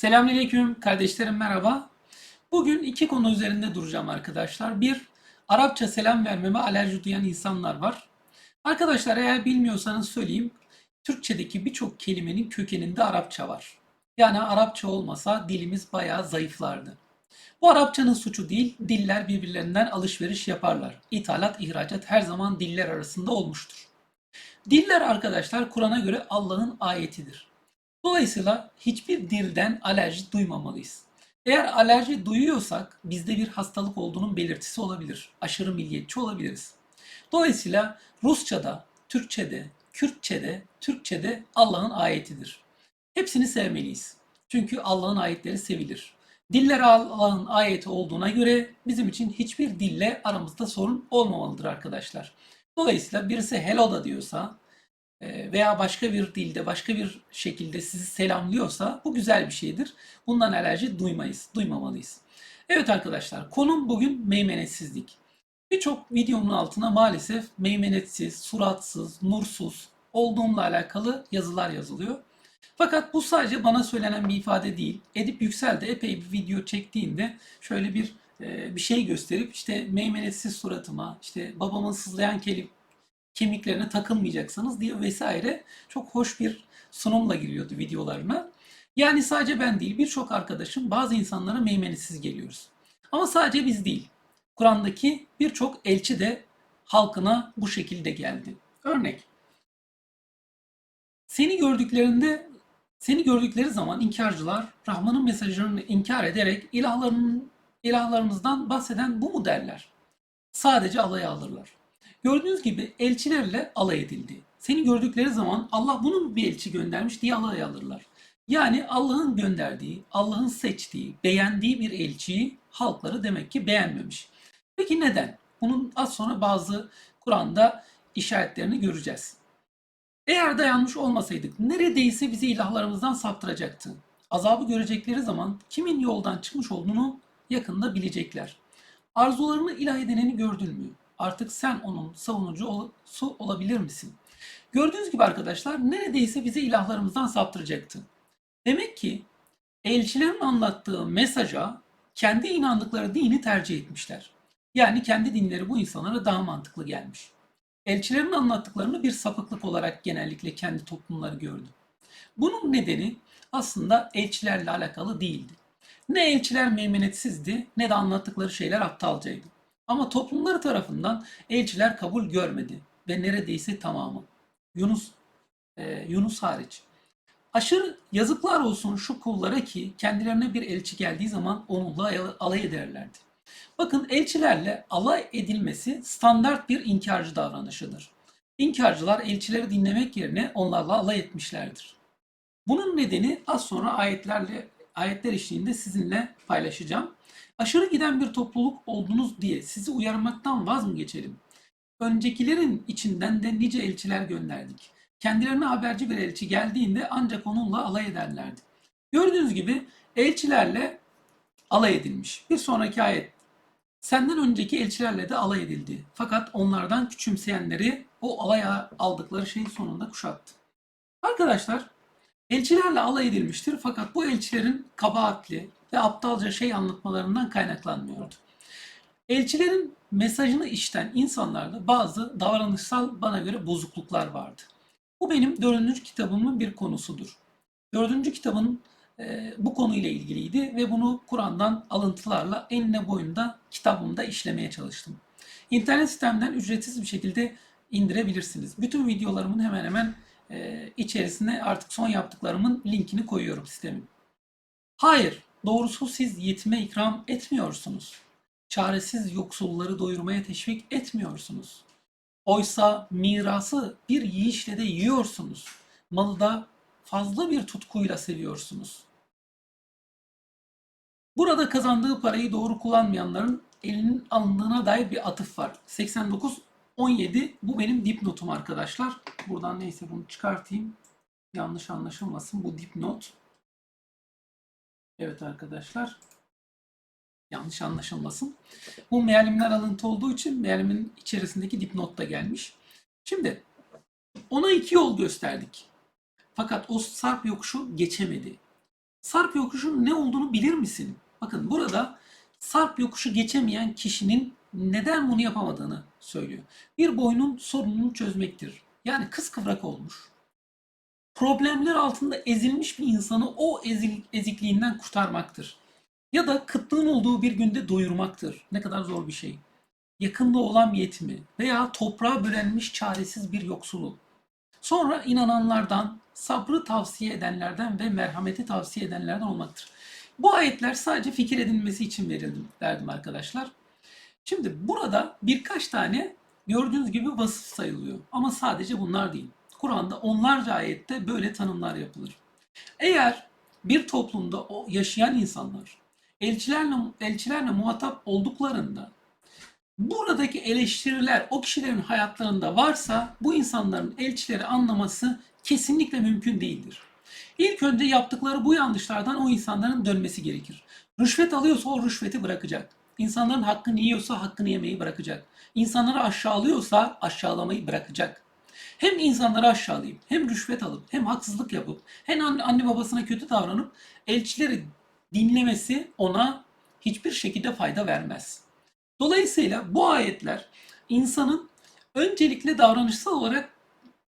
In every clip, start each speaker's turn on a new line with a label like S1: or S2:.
S1: Selamünaleyküm kardeşlerim merhaba. Bugün iki konu üzerinde duracağım arkadaşlar. Bir, Arapça selam vermeme alerji duyan insanlar var. Arkadaşlar eğer bilmiyorsanız söyleyeyim. Türkçedeki birçok kelimenin kökeninde Arapça var. Yani Arapça olmasa dilimiz bayağı zayıflardı. Bu Arapçanın suçu değil, diller birbirlerinden alışveriş yaparlar. İthalat, ihracat her zaman diller arasında olmuştur. Diller arkadaşlar Kur'an'a göre Allah'ın ayetidir. Dolayısıyla hiçbir dilden alerji duymamalıyız. Eğer alerji duyuyorsak bizde bir hastalık olduğunun belirtisi olabilir. Aşırı milliyetçi olabiliriz. Dolayısıyla Rusça'da, Türkçe'de, Kürtçe'de, Türkçe'de Allah'ın ayetidir. Hepsini sevmeliyiz. Çünkü Allah'ın ayetleri sevilir. Diller Allah'ın ayeti olduğuna göre bizim için hiçbir dille aramızda sorun olmamalıdır arkadaşlar. Dolayısıyla birisi hello da diyorsa veya başka bir dilde, başka bir şekilde sizi selamlıyorsa bu güzel bir şeydir. Bundan alerji duymayız, duymamalıyız. Evet arkadaşlar, konum bugün meymenetsizlik. Birçok videomun altına maalesef meymenetsiz, suratsız, nursuz olduğumla alakalı yazılar yazılıyor. Fakat bu sadece bana söylenen bir ifade değil. Edip Yüksel de epey bir video çektiğinde şöyle bir e, bir şey gösterip işte meymenetsiz suratıma, işte babamın sızlayan kelim, kemiklerine takılmayacaksanız diye vesaire çok hoş bir sunumla giriyordu videolarına. Yani sadece ben değil birçok arkadaşım bazı insanlara meymenetsiz geliyoruz. Ama sadece biz değil. Kur'an'daki birçok elçi de halkına bu şekilde geldi. Örnek. Seni gördüklerinde seni gördükleri zaman inkarcılar Rahman'ın mesajlarını inkar ederek ilahlarının ilahlarımızdan bahseden bu mu derler? Sadece alaya alırlar. Gördüğünüz gibi elçilerle alay edildi. Seni gördükleri zaman Allah bunu mu bir elçi göndermiş diye alay alırlar. Yani Allah'ın gönderdiği, Allah'ın seçtiği, beğendiği bir elçiyi halkları demek ki beğenmemiş. Peki neden? Bunun az sonra bazı Kur'an'da işaretlerini göreceğiz. Eğer dayanmış olmasaydık neredeyse bizi ilahlarımızdan saptıracaktı. Azabı görecekleri zaman kimin yoldan çıkmış olduğunu yakında bilecekler. Arzularını ilah edineni gördün mü? Artık sen onun savunucusu olabilir misin? Gördüğünüz gibi arkadaşlar neredeyse bizi ilahlarımızdan saptıracaktı. Demek ki elçilerin anlattığı mesaja kendi inandıkları dini tercih etmişler. Yani kendi dinleri bu insanlara daha mantıklı gelmiş. Elçilerin anlattıklarını bir sapıklık olarak genellikle kendi toplumları gördü. Bunun nedeni aslında elçilerle alakalı değildi. Ne elçiler meymenetsizdi ne de anlattıkları şeyler aptalcaydı. Ama toplumları tarafından elçiler kabul görmedi ve neredeyse tamamı. Yunus e, Yunus hariç. Aşırı yazıklar olsun şu kullara ki kendilerine bir elçi geldiği zaman onunla alay ederlerdi. Bakın elçilerle alay edilmesi standart bir inkarcı davranışıdır. İnkarcılar elçileri dinlemek yerine onlarla alay etmişlerdir. Bunun nedeni az sonra ayetlerle ayetler eşliğinde sizinle paylaşacağım. Aşırı giden bir topluluk oldunuz diye sizi uyarmaktan vaz mı geçelim? Öncekilerin içinden de nice elçiler gönderdik. Kendilerine haberci bir elçi geldiğinde ancak onunla alay ederlerdi. Gördüğünüz gibi elçilerle alay edilmiş. Bir sonraki ayet. Senden önceki elçilerle de alay edildi. Fakat onlardan küçümseyenleri o alaya aldıkları şeyin sonunda kuşattı. Arkadaşlar elçilerle alay edilmiştir fakat bu elçilerin kabahatli ve aptalca şey anlatmalarından kaynaklanmıyordu. Elçilerin mesajını işten insanlarda bazı davranışsal bana göre bozukluklar vardı. Bu benim dördüncü kitabımın bir konusudur. Dördüncü kitabın e, bu konuyla ilgiliydi ve bunu Kur'an'dan alıntılarla enine boyunda kitabımda işlemeye çalıştım. İnternet sitemden ücretsiz bir şekilde indirebilirsiniz. Bütün videolarımın hemen hemen e, içerisine artık son yaptıklarımın linkini koyuyorum sistemin. Hayır, doğrusu siz yetime ikram etmiyorsunuz. Çaresiz yoksulları doyurmaya teşvik etmiyorsunuz. Oysa mirası bir yiyişle de yiyorsunuz. Malı da fazla bir tutkuyla seviyorsunuz. Burada kazandığı parayı doğru kullanmayanların elinin alındığına dair bir atıf var. 89 17 bu benim dipnotum arkadaşlar. Buradan neyse bunu çıkartayım. Yanlış anlaşılmasın. Bu dipnot. Evet arkadaşlar. Yanlış anlaşılmasın. Bu mealimler alıntı olduğu için mealimin içerisindeki dipnot da gelmiş. Şimdi ona iki yol gösterdik. Fakat o sarp yokuşu geçemedi. Sarp yokuşun ne olduğunu bilir misin? Bakın burada sarp yokuşu geçemeyen kişinin neden bunu yapamadığını söylüyor. Bir boynun sorununu çözmektir. Yani kıskıvrak olmuş. Problemler altında ezilmiş bir insanı o ezil, ezikliğinden kurtarmaktır. Ya da kıtlığın olduğu bir günde doyurmaktır. Ne kadar zor bir şey. Yakında olan yetimi veya toprağa bölenmiş çaresiz bir yoksulu. Sonra inananlardan, sabrı tavsiye edenlerden ve merhameti tavsiye edenlerden olmaktır. Bu ayetler sadece fikir edinmesi için verildi derdim arkadaşlar. Şimdi burada birkaç tane gördüğünüz gibi vasıf sayılıyor. Ama sadece bunlar değil. Kur'an'da onlarca ayette böyle tanımlar yapılır. Eğer bir toplumda o yaşayan insanlar elçilerle elçilerle muhatap olduklarında buradaki eleştiriler o kişilerin hayatlarında varsa bu insanların elçileri anlaması kesinlikle mümkün değildir. İlk önce yaptıkları bu yanlışlardan o insanların dönmesi gerekir. Rüşvet alıyorsa o rüşveti bırakacak. İnsanların hakkını yiyorsa hakkını yemeyi bırakacak. İnsanları aşağılıyorsa aşağılamayı bırakacak. Hem insanları aşağılayıp hem rüşvet alıp hem haksızlık yapıp hem anne, babasına kötü davranıp elçileri dinlemesi ona hiçbir şekilde fayda vermez. Dolayısıyla bu ayetler insanın öncelikle davranışsal olarak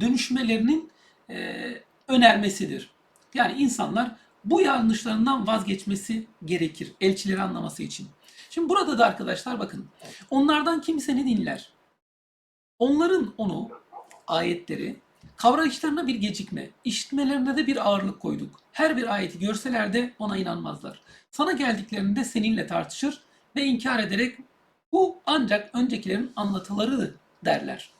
S1: dönüşmelerinin e, önermesidir. Yani insanlar bu yanlışlarından vazgeçmesi gerekir elçileri anlaması için. Şimdi burada da arkadaşlar bakın onlardan kimse ne dinler? Onların onu ayetleri kavrayışlarına bir gecikme, işitmelerine de bir ağırlık koyduk. Her bir ayeti görseler de ona inanmazlar. Sana geldiklerinde seninle tartışır ve inkar ederek bu ancak öncekilerin anlatıları derler.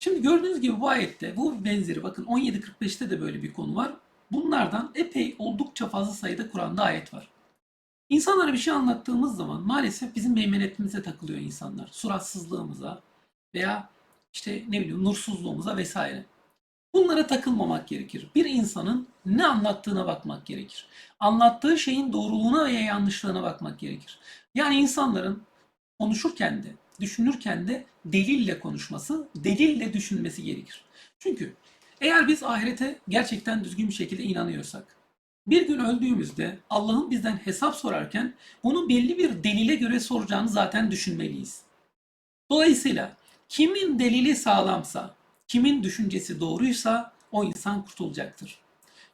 S1: Şimdi gördüğünüz gibi bu ayette bu benzeri bakın 17.45'te de böyle bir konu var. Bunlardan epey oldukça fazla sayıda Kur'an'da ayet var. İnsanlara bir şey anlattığımız zaman maalesef bizim meymenetimize takılıyor insanlar. Suratsızlığımıza veya işte ne bileyim nursuzluğumuza vesaire. Bunlara takılmamak gerekir. Bir insanın ne anlattığına bakmak gerekir. Anlattığı şeyin doğruluğuna veya yanlışlığına bakmak gerekir. Yani insanların konuşurken de, düşünürken de delille konuşması, delille düşünmesi gerekir. Çünkü eğer biz ahirete gerçekten düzgün bir şekilde inanıyorsak, bir gün öldüğümüzde Allah'ın bizden hesap sorarken bunu belli bir delile göre soracağını zaten düşünmeliyiz. Dolayısıyla kimin delili sağlamsa, kimin düşüncesi doğruysa o insan kurtulacaktır.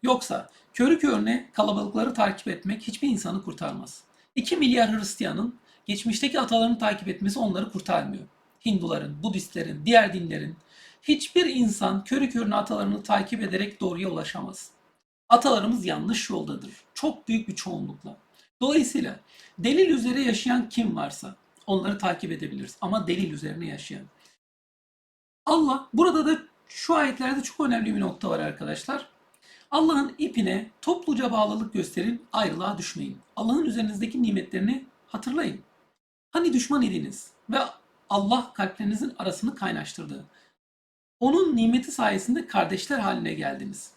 S1: Yoksa körü körüne kalabalıkları takip etmek hiçbir insanı kurtarmaz. 2 milyar Hristiyanın geçmişteki atalarını takip etmesi onları kurtarmıyor. Hinduların, Budistlerin, diğer dinlerin hiçbir insan körü körüne atalarını takip ederek doğruya ulaşamaz. Atalarımız yanlış yoldadır. Çok büyük bir çoğunlukla. Dolayısıyla delil üzere yaşayan kim varsa onları takip edebiliriz. Ama delil üzerine yaşayan. Allah burada da şu ayetlerde çok önemli bir nokta var arkadaşlar. Allah'ın ipine topluca bağlılık gösterin, ayrılığa düşmeyin. Allah'ın üzerinizdeki nimetlerini hatırlayın. Hani düşman idiniz ve Allah kalplerinizin arasını kaynaştırdı. Onun nimeti sayesinde kardeşler haline geldiniz.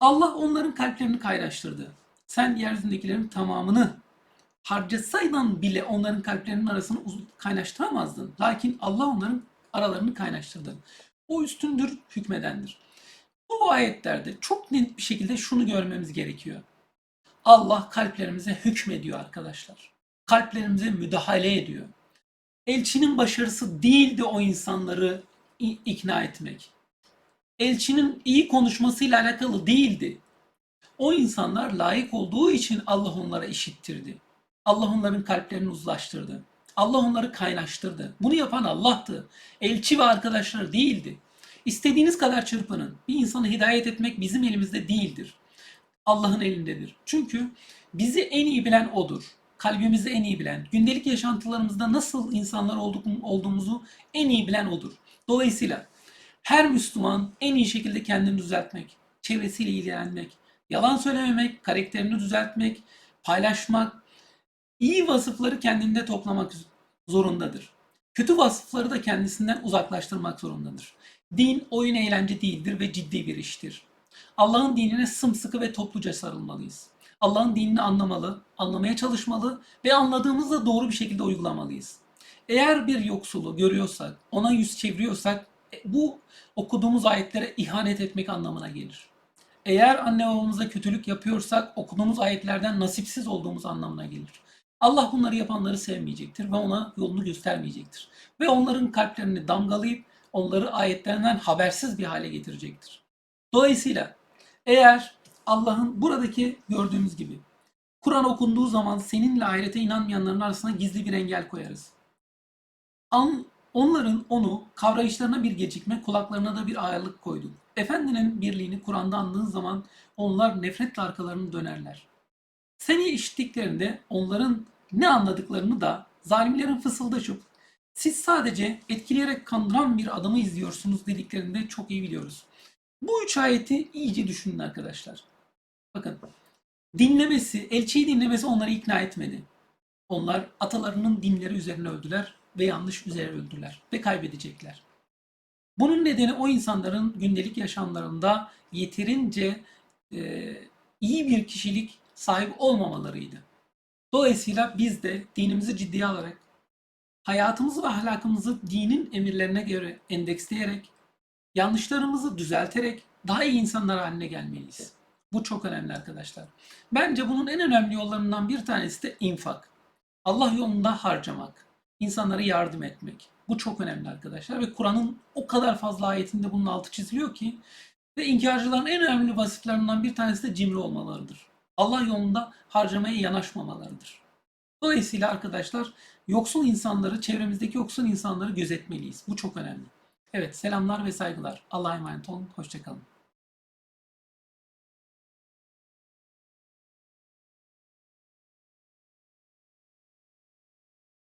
S1: Allah onların kalplerini kaynaştırdı. Sen yeryüzündekilerin tamamını harcasaydın bile onların kalplerinin arasını kaynaştıramazdın. Lakin Allah onların aralarını kaynaştırdı. O üstündür, hükmedendir. Bu ayetlerde çok net bir şekilde şunu görmemiz gerekiyor. Allah kalplerimize hükmediyor arkadaşlar. Kalplerimize müdahale ediyor. Elçinin başarısı değildi o insanları ikna etmek. Elçinin iyi konuşmasıyla alakalı değildi. O insanlar layık olduğu için Allah onlara işittirdi. Allah onların kalplerini uzlaştırdı. Allah onları kaynaştırdı. Bunu yapan Allah'tı. Elçi ve arkadaşları değildi. İstediğiniz kadar çırpının. Bir insanı hidayet etmek bizim elimizde değildir. Allah'ın elindedir. Çünkü bizi en iyi bilen O'dur. Kalbimizi en iyi bilen, gündelik yaşantılarımızda nasıl insanlar olduğumuzu en iyi bilen O'dur. Dolayısıyla her Müslüman en iyi şekilde kendini düzeltmek, çevresiyle ilgilenmek, yalan söylememek, karakterini düzeltmek, paylaşmak, iyi vasıfları kendinde toplamak zorundadır. Kötü vasıfları da kendisinden uzaklaştırmak zorundadır. Din oyun eğlence değildir ve ciddi bir iştir. Allah'ın dinine sımsıkı ve topluca sarılmalıyız. Allah'ın dinini anlamalı, anlamaya çalışmalı ve anladığımızda doğru bir şekilde uygulamalıyız. Eğer bir yoksulu görüyorsak, ona yüz çeviriyorsak e, bu okuduğumuz ayetlere ihanet etmek anlamına gelir. Eğer anne babamıza kötülük yapıyorsak okuduğumuz ayetlerden nasipsiz olduğumuz anlamına gelir. Allah bunları yapanları sevmeyecektir ve ona yolunu göstermeyecektir. Ve onların kalplerini damgalayıp onları ayetlerinden habersiz bir hale getirecektir. Dolayısıyla eğer Allah'ın buradaki gördüğümüz gibi Kur'an okunduğu zaman seninle ahirete inanmayanların arasına gizli bir engel koyarız. An, onların onu kavrayışlarına bir gecikme, kulaklarına da bir ağırlık koyduk. Efendinin birliğini Kur'an'da andığın zaman onlar nefretle arkalarını dönerler. Seni işittiklerinde onların ne anladıklarını da zalimlerin fısıldaşıp siz sadece etkileyerek kandıran bir adamı izliyorsunuz dediklerinde çok iyi biliyoruz. Bu üç ayeti iyice düşünün arkadaşlar. Bakın dinlemesi, elçiyi dinlemesi onları ikna etmedi. Onlar atalarının dinleri üzerine öldüler ve yanlış üzere öldüler ve kaybedecekler. Bunun nedeni o insanların gündelik yaşamlarında yeterince e, iyi bir kişilik sahip olmamalarıydı. Dolayısıyla biz de dinimizi ciddiye alarak hayatımızı ve ahlakımızı dinin emirlerine göre endeksleyerek yanlışlarımızı düzelterek daha iyi insanlar haline gelmeliyiz. Bu çok önemli arkadaşlar. Bence bunun en önemli yollarından bir tanesi de infak. Allah yolunda harcamak, insanlara yardım etmek. Bu çok önemli arkadaşlar ve Kur'an'ın o kadar fazla ayetinde bunun altı çiziliyor ki ve inkarcıların en önemli vasıflarından bir tanesi de cimri olmalarıdır. Allah yolunda harcamaya yanaşmamalarıdır. Dolayısıyla arkadaşlar yoksul insanları, çevremizdeki yoksul insanları gözetmeliyiz. Bu çok önemli. Evet selamlar ve saygılar. Allah'a emanet olun. Hoşçakalın.